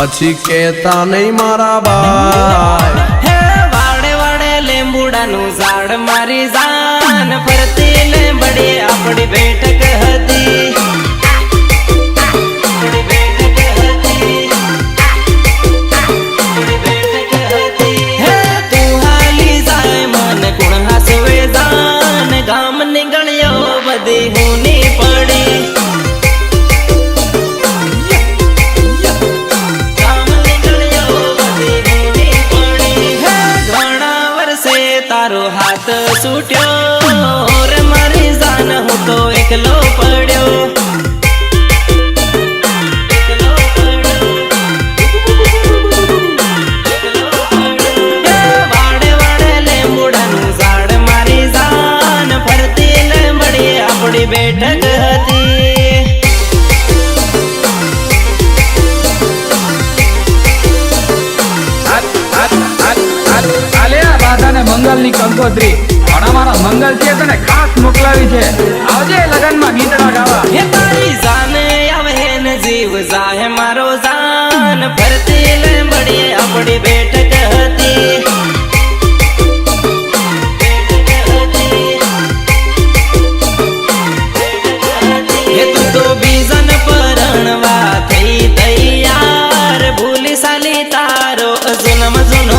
પછી કેતા નહીં મારા ભાઈ. હે, વાડે વાડે લીંબુડાનું ઝાડ મારી જાન. ફરતી લીંબડી આપણી બેઠક હતી ગામ બેઠક બધી આપણી તારો હાથ છૂટ્યો રે મારી જાન હું તો એકલો પડ્યો. મંગલની કંકોત્રી. પણ મંગલ છે તને ખાસ મોકલાવી છે. આવજે લગનમાં ગીતડા ગાવા હે તારી જાને આવે ને જીવ જાહે મારો જાન. ફરતી લેંબડી આપણી બેઠક તો બીજન પરણવા થઈ તૈયાર. ભૂલી સાલી તારો જન્મ જૂનો